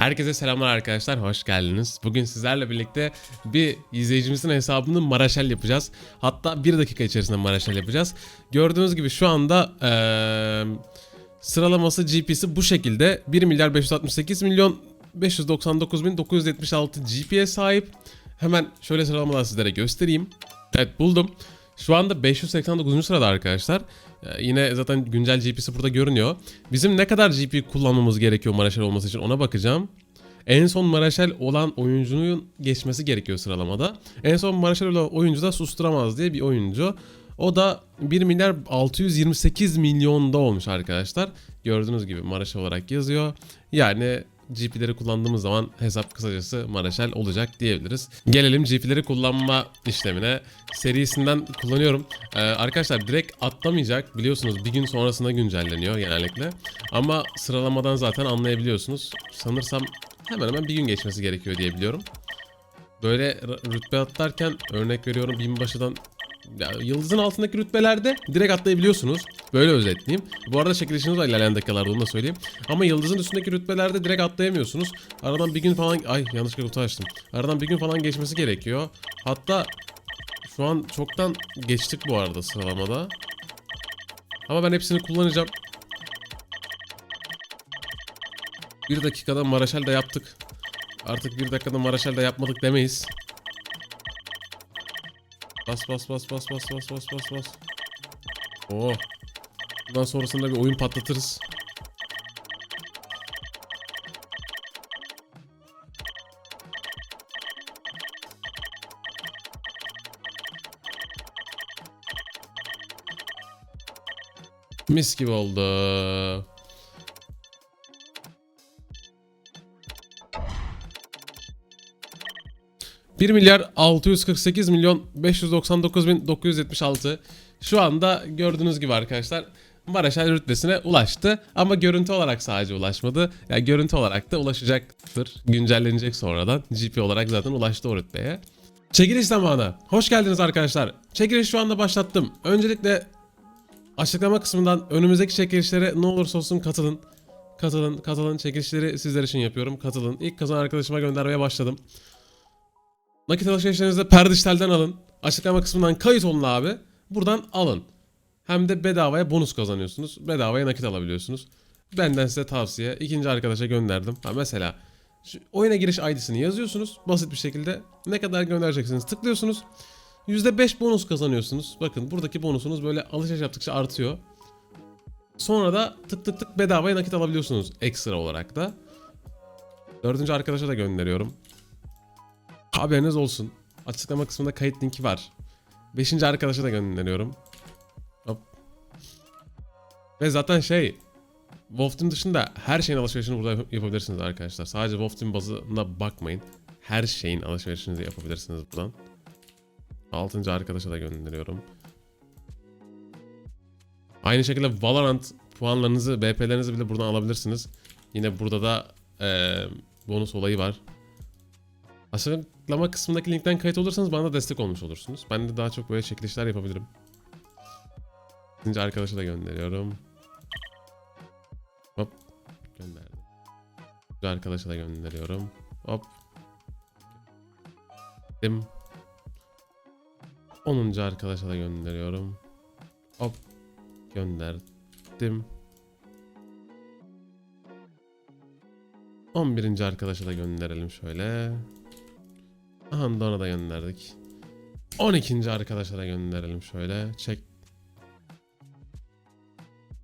Herkese selamlar arkadaşlar, hoş geldiniz. Bugün sizlerle birlikte bir izleyicimizin hesabını Maraşel yapacağız. Hatta bir dakika içerisinde Maraşel yapacağız. Gördüğünüz gibi şu anda eee, sıralaması GP'si bu şekilde. 1 milyar 568 milyon 599 bin 976 GP'ye sahip. Hemen şöyle sıralamadan sizlere göstereyim. Evet buldum. Şu anda 589. sırada arkadaşlar. Ee, yine zaten güncel GP'si burada görünüyor. Bizim ne kadar GP kullanmamız gerekiyor Maraşel olması için ona bakacağım. En son Maraşel olan oyuncunun geçmesi gerekiyor sıralamada. En son Maraşel olan oyuncu da susturamaz diye bir oyuncu. O da 1 milyar 628 milyonda olmuş arkadaşlar. Gördüğünüz gibi Maraşel olarak yazıyor. Yani GP'leri kullandığımız zaman hesap kısacası Maraşel olacak diyebiliriz. Gelelim GP'leri kullanma işlemine. Serisinden kullanıyorum. Ee, arkadaşlar direkt atlamayacak. Biliyorsunuz bir gün sonrasında güncelleniyor genellikle. Ama sıralamadan zaten anlayabiliyorsunuz. Sanırsam hemen hemen bir gün geçmesi gerekiyor diye biliyorum. Böyle rütbe atlarken örnek veriyorum binbaşıdan ya, yıldızın altındaki rütbelerde direkt atlayabiliyorsunuz. Böyle özetleyeyim. Bu arada çekilişiniz var ilerleyen dakikalarda onu da söyleyeyim. Ama yıldızın üstündeki rütbelerde direkt atlayamıyorsunuz. Aradan bir gün falan... Ay yanlışlıkla kutu açtım. Aradan bir gün falan geçmesi gerekiyor. Hatta şu an çoktan geçtik bu arada sıralamada. Ama ben hepsini kullanacağım. Bir dakikada Maraşel de yaptık. Artık bir dakikada Maraşel de yapmadık demeyiz. Bas bas bas bas bas bas bas bas bas. Oo. Bundan sonrasında bir oyun patlatırız. Mis gibi oldu. ...1 milyar 648 milyon 599 bin 976. Şu anda gördüğünüz gibi arkadaşlar... Maraşel rütbesine ulaştı ama görüntü olarak sadece ulaşmadı. Yani görüntü olarak da ulaşacaktır. Güncellenecek sonradan. GP olarak zaten ulaştı o rütbeye. Çekiliş zamanı. Hoş geldiniz arkadaşlar. Çekiliş şu anda başlattım. Öncelikle Açıklama kısmından önümüzdeki çekilişlere ne olursa olsun katılın. Katılın, katılın. Çekilişleri sizler için yapıyorum. Katılın. İlk kazanan arkadaşıma göndermeye başladım. Nakit alışverişlerinizi Perdiştel'den alın. Açıklama kısmından kayıt olun abi. Buradan alın. Hem de bedavaya bonus kazanıyorsunuz. Bedavaya nakit alabiliyorsunuz. Benden size tavsiye. İkinci arkadaşa gönderdim. Ha mesela şu oyuna giriş ID'sini yazıyorsunuz. Basit bir şekilde ne kadar göndereceksiniz tıklıyorsunuz. %5 bonus kazanıyorsunuz. Bakın buradaki bonusunuz böyle alışveriş yaptıkça artıyor. Sonra da tık tık tık bedavaya nakit alabiliyorsunuz ekstra olarak da. Dördüncü arkadaşa da gönderiyorum. Haberiniz olsun. Açıklama kısmında kayıt linki var. Beşinci arkadaşa da gönderiyorum. Ve zaten şey... Wolf Team dışında her şeyin alışverişini burada yapabilirsiniz arkadaşlar. Sadece Wolf Team bazına bakmayın. Her şeyin alışverişinizi yapabilirsiniz buradan. Altıncı arkadaşa da gönderiyorum. Aynı şekilde Valorant puanlarınızı, BP'lerinizi bile buradan alabilirsiniz. Yine burada da eee, bonus olayı var. Açıklama kısmındaki linkten kayıt olursanız bana da destek olmuş olursunuz. Ben de daha çok böyle çekilişler yapabilirim. İkinci arkadaşa da gönderiyorum. Üçüncü arkadaşa da gönderiyorum. Hop. Dim. 10. arkadaşa da gönderiyorum. Hop. Gönderdim. 11. arkadaşa da gönderelim şöyle. Aha ona da gönderdik. 12. arkadaşa da gönderelim şöyle. Çek.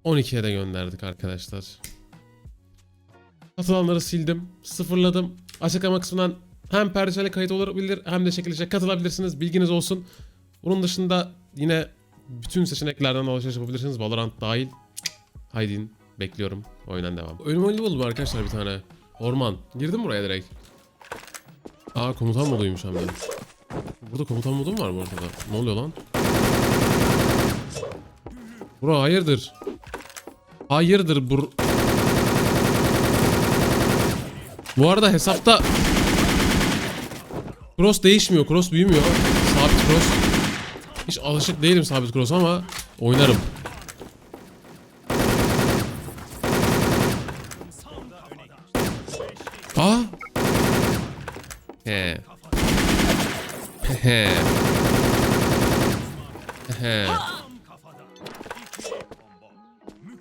12'ye de gönderdik arkadaşlar. Katılanları sildim. Sıfırladım. Açıklama kısmından hem perdesele kayıt olabilir hem de çekilişe katılabilirsiniz. Bilginiz olsun. Bunun dışında yine bütün seçeneklerden alışveriş yapabilirsiniz. Valorant dahil. Haydi bekliyorum. Oyundan devam. Ölüm oyunu buldum arkadaşlar bir tane. Orman. Girdim buraya direkt. Aa komutan moduymuş hem de. Burada komutan modu mu var bu arada? Ne oluyor lan? Bro hayırdır? Hayırdır bur... Bu arada hesapta Cross değişmiyor, cross büyümüyor. Sabit cross. Hiç alışık değilim sabit cross ama oynarım. Aa! He. He. He.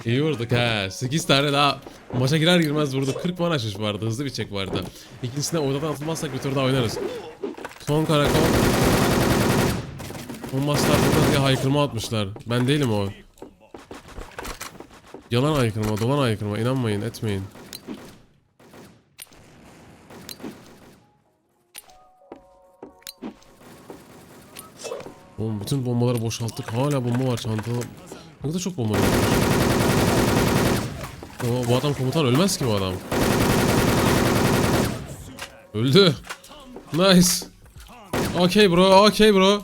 İyi vurduk ha. 8 tane daha maça girer girmez vurduk. 40 puan açmış vardı. Hızlı bir çek vardı. İkincisine odadan atılmazsak bir tur daha oynarız. Son karakol. Bombaslar burada diye haykırma atmışlar. Ben değilim o. Yalan haykırma, dolan haykırma. İnanmayın, etmeyin. Oğlum bütün bombaları boşalttık. Hala bomba var çantada. Ne kadar çok bomba var. Ama bu adam komutan ölmez ki bu adam. Öldü. Nice. Okay bro, okay bro.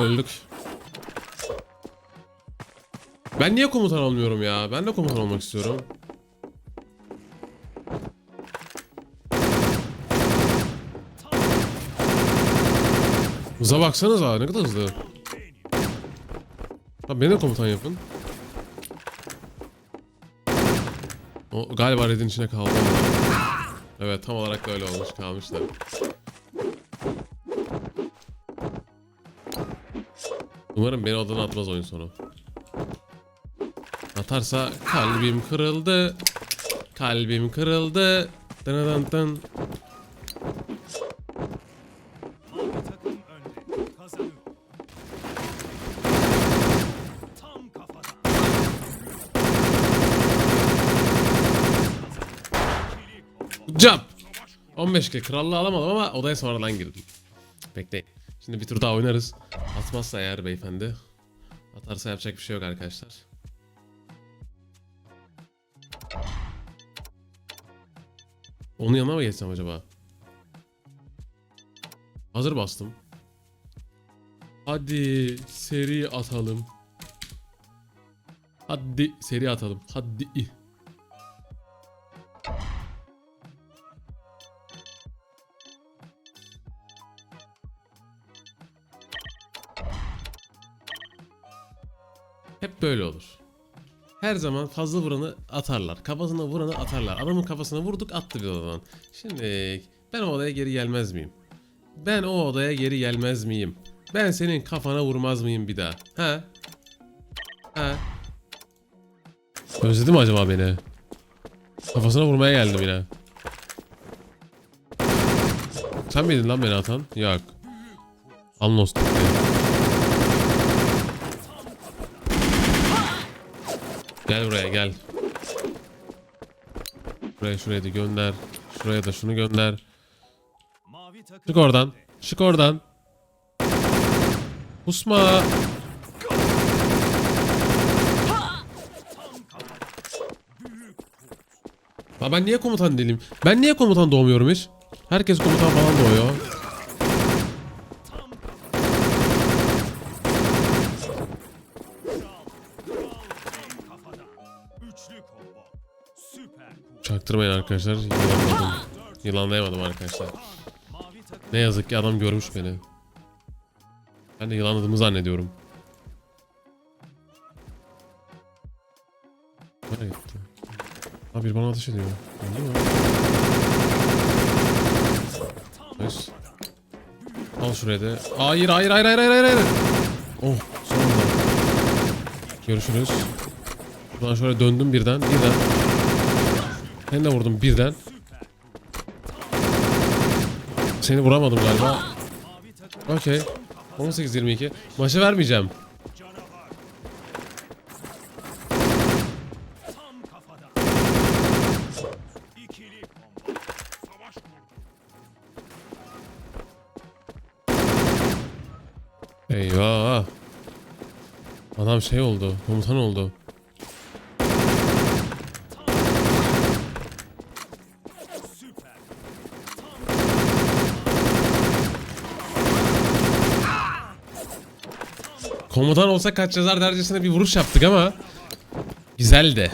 Öldük. Ben niye komutan olmuyorum ya? Ben de komutan olmak istiyorum. Hıza baksanıza ne kadar hızlı. Ha beni de komutan yapın. O galiba redin içine kaldı. Evet tam olarak da öyle olmuş kalmışlar. Umarım beni odadan atmaz oyun sonu. Atarsa kalbim kırıldı. Kalbim kırıldı. Dın dın dın. Jump. 15 kill krallığı alamadım ama odaya sonradan girdim. Bekleyin. Şimdi bir tur daha oynarız. Atmazsa eğer beyefendi. Atarsa yapacak bir şey yok arkadaşlar. Onun yanına mı geçsem acaba? Hazır bastım. Hadi seri atalım. Hadi seri atalım. Hadi. Böyle olur. Her zaman fazla vuranı atarlar. Kafasına vuranı atarlar. Adamın kafasına vurduk attı bir odadan. Şimdi ben o odaya geri gelmez miyim? Ben o odaya geri gelmez miyim? Ben senin kafana vurmaz mıyım bir daha? Ha? Ha? Özledi mi acaba beni? Kafasına vurmaya geldim yine. Sen miydin lan beni atan? Yok. Alnos Gel buraya gel. Buraya şuraya da gönder. Şuraya da şunu gönder. Çık oradan. Çık oradan. Kusma. Ha ben niye komutan değilim? Ben niye komutan doğmuyorum hiç? Herkes komutan falan doğuyor. Çaktırmayın arkadaşlar. Yılanladım. Yılanlayamadım arkadaşlar. Ne yazık ki adam görmüş beni. Ben de yılanladığımı zannediyorum. Nereye gitti? Ha bir bana ateş ediyor. Öldü mü? Nice. Al şuraya da. Hayır hayır hayır hayır hayır hayır. Oh sonunda. Görüşürüz. Buradan şöyle döndüm birden birden. Ben de vurdum birden. Seni vuramadım galiba. Okey. 18-22. Maçı vermeyeceğim. Eyvah. Adam şey oldu. Komutan oldu. Komutan olsa kaç yazar dercesine bir vuruş yaptık ama güzeldi.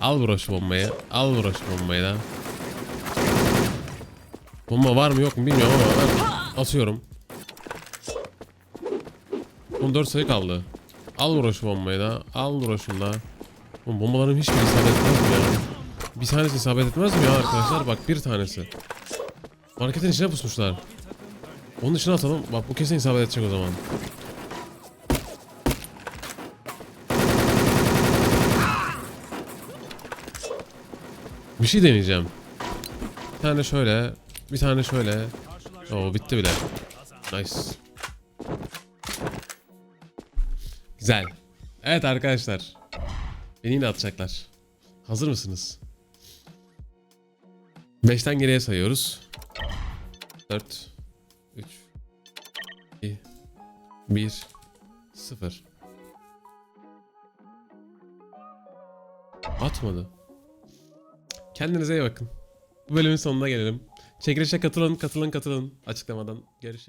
Al broş bombayı. Al broş bombayı da. Bomba var mı yok mu bilmiyorum ama ben atıyorum. 14 sayı kaldı. Al broş bombayı da. Al broşunu da. Oğlum bombalarım hiçbir isabet etmez mi ya? Bir tanesi isabet etmez mi ya arkadaşlar? Bak bir tanesi. Marketin içine pusmuşlar. Onun içine atalım. Bak bu kesin isabet edecek o zaman. Bir şey deneyeceğim. Bir tane şöyle. Bir tane şöyle. Oo bitti bile. Nice. Güzel. Evet arkadaşlar. Beni yine atacaklar. Hazır mısınız? 5'ten geriye sayıyoruz. 4 3 2 1 0 Atmadı. Kendinize iyi bakın. Bu bölümün sonuna gelelim. Çekilişe katılın, katılın, katılın. Açıklamadan görüşürüz.